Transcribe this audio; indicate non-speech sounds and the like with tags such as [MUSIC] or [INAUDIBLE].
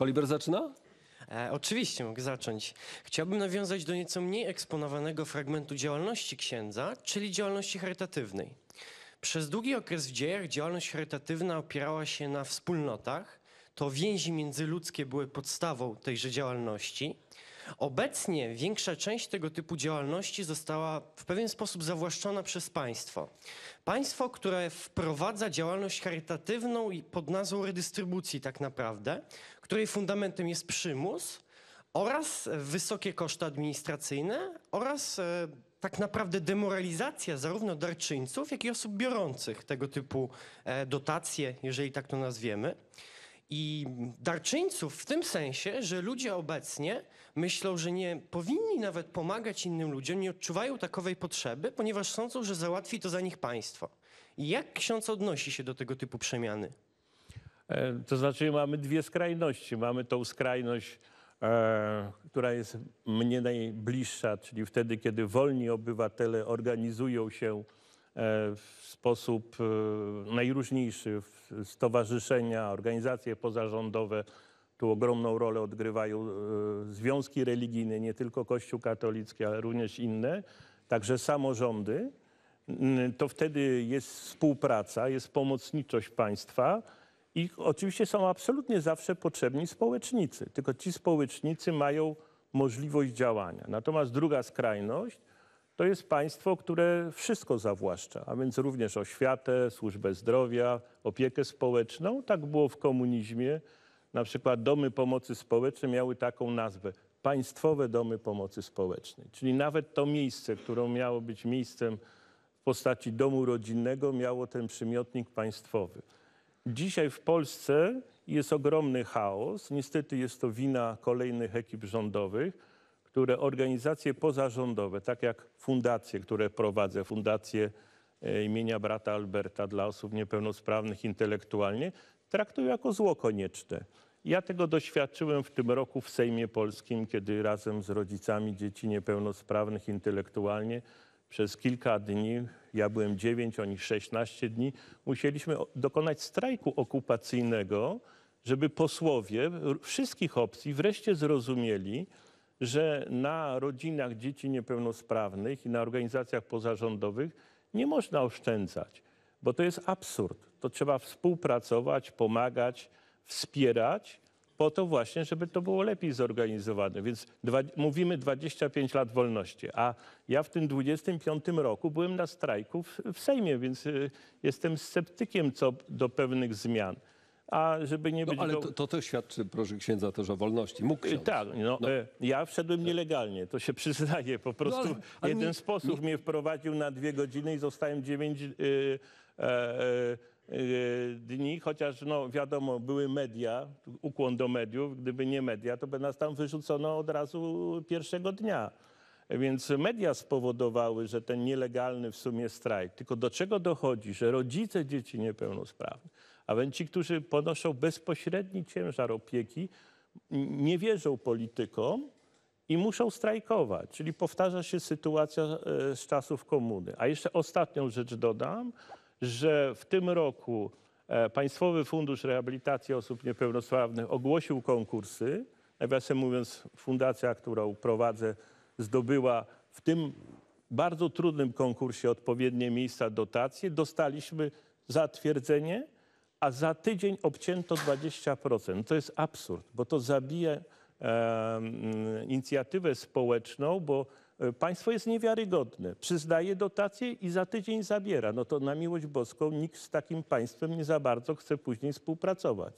Koliber zaczyna? E, oczywiście, mogę zacząć. Chciałbym nawiązać do nieco mniej eksponowanego fragmentu działalności księdza, czyli działalności charytatywnej. Przez długi okres w dziejach działalność charytatywna opierała się na wspólnotach. To więzi międzyludzkie były podstawą tejże działalności. Obecnie większa część tego typu działalności została w pewien sposób zawłaszczona przez państwo. Państwo, które wprowadza działalność charytatywną i pod nazwą redystrybucji tak naprawdę, której fundamentem jest przymus oraz wysokie koszty administracyjne oraz e, tak naprawdę demoralizacja zarówno darczyńców, jak i osób biorących tego typu e, dotacje, jeżeli tak to nazwiemy. I darczyńców w tym sensie, że ludzie obecnie myślą, że nie powinni nawet pomagać innym ludziom, nie odczuwają takowej potrzeby, ponieważ sądzą, że załatwi to za nich państwo. Jak ksiądz odnosi się do tego typu przemiany? E, To znaczy mamy dwie skrajności. Mamy tą skrajność, e, która jest mnie najbliższa, czyli wtedy, kiedy wolni obywatele organizują się w sposób e, najróżniejszy, stowarzyszenia, organizacje pozarządowe. Tu ogromną rolę odgrywają e, związki religijne, nie tylko Kościół katolicki, ale również inne, także samorządy. To wtedy jest współpraca, jest pomocniczość państwa. I oczywiście są absolutnie zawsze potrzebni społecznicy, tylko ci społecznicy mają możliwość działania. Natomiast druga skrajność to jest państwo, które wszystko zawłaszcza, a więc również oświatę, służbę zdrowia, opiekę społeczną. Tak było w komunizmie. Na przykład domy pomocy społecznej miały taką nazwę państwowe domy pomocy społecznej. Czyli nawet to miejsce, które miało być miejscem w postaci domu rodzinnego, miało ten przymiotnik państwowy. Dzisiaj w Polsce jest ogromny chaos. Niestety jest to wina kolejnych ekip rządowych, które organizacje pozarządowe, tak jak fundacje, które prowadzę, fundację e, imienia brata Alberta dla osób niepełnosprawnych intelektualnie, traktują jako zło konieczne. Ja tego doświadczyłem w tym roku w Sejmie Polskim, kiedy razem z rodzicami dzieci niepełnosprawnych intelektualnie przez kilka dni, ja byłem 9, oni 16 dni, musieliśmy dokonać strajku okupacyjnego, żeby posłowie wszystkich opcji wreszcie zrozumieli, że na rodzinach dzieci niepełnosprawnych i na organizacjach pozarządowych nie można oszczędzać, bo to jest absurd. To trzeba współpracować, pomagać, wspierać, po to właśnie, żeby to było lepiej zorganizowane. Więc dwa, mówimy 25 lat wolności, a ja w tym 25 roku byłem na strajku w, w Sejmie, więc y, jestem sceptykiem co do pewnych zmian. A żeby nie No, być... ale go- to, to też świadczy, proszę księdza, też o wolności. Mógł Y, ksiądz. Tak, no, No. e, ja wszedłem nielegalnie, to się [LAUGHS] przyznaję. Po prostu ale- ale jeden posłów mnie wprowadził na dwie godziny i zostałem dziewięć y, e, e, dni, chociaż no wiadomo, były media, ukłon do mediów. Gdyby nie media, to by nas tam wyrzucono od razu pierwszego dnia. Więc media spowodowały, że ten nielegalny w sumie strajk. Tylko do czego dochodzi? Że rodzice dzieci niepełnosprawnych, a więc ci, którzy ponoszą bezpośredni ciężar opieki, nie wierzą politykom i muszą strajkować. Czyli powtarza się sytuacja e, z czasów komuny. A jeszcze ostatnią rzecz dodam, że w tym roku e, Państwowy Fundusz Rehabilitacji Osób Niepełnosprawnych ogłosił konkursy. Nawiasem mówiąc, fundacja, którą prowadzę, zdobyła w tym bardzo trudnym konkursie odpowiednie miejsca, dotacje. Dostaliśmy zatwierdzenie, a za tydzień obcięto 20%. To jest absurd, bo to zabija em, inicjatywę społeczną, bo e, państwo jest niewiarygodne. Przyznaje dotacje i za tydzień zabiera. No to na miłość boską nikt z takim państwem nie za bardzo chce później współpracować.